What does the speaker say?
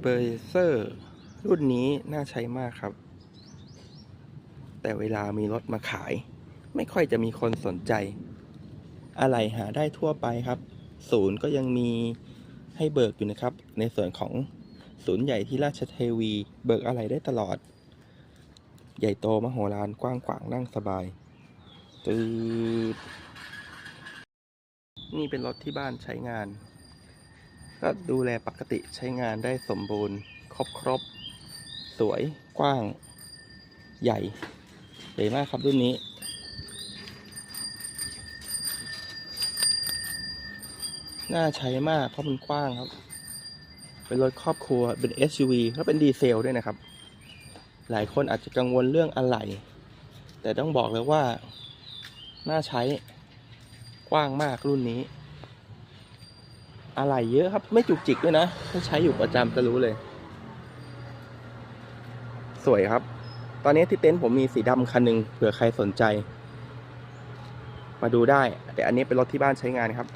เบอร์เซอร์รุ่นนี้น่าใช้มากครับ แต่เวลามีรถมาขาย ไม่ค่อยจะมีคนสนใจ อะไรหาได้ทั่วไปครับ ศูนย์ก็ยังมีให้เบิกอยู่นะครับ ในส่วนของศูนย์ใหญ่ที่ราชเทวี เบิกอะไรได้ตลอด ใหญ่โตมโหฬารกว้างขวางนั่งสบายตืดนี่เป็นรถที่บ้านใช้งาน ก็ดูแลปกติใช้งานได้สมบูรณ์ ครบครบ สวยกว้าง ใหญ่ ใหญ่มากครับรุ่นนี้ น่าใช้มากเพราะมันกว้างครับ เป็นรถครอบครัวเป็น SUV แล้วเป็นดีเซลด้วยนะครับ หลายคนอาจจะกังวลเรื่องอะไหล่แต่ต้องบอกเลยว่า น่าใช้กว้างมากรุ่นนี้ อะไรเยอะครับ ไม่จุกจิกด้วยนะถ้าใช้อยู่ประจำจะรู้เลย สวยครับ ตอนนี้ที่เต็นท์ผมมีสีดำคันหนึ่งเผื่อใครสนใจ มาดูได้ แต่อันนี้เป็นรถที่บ้านใช้งานครับ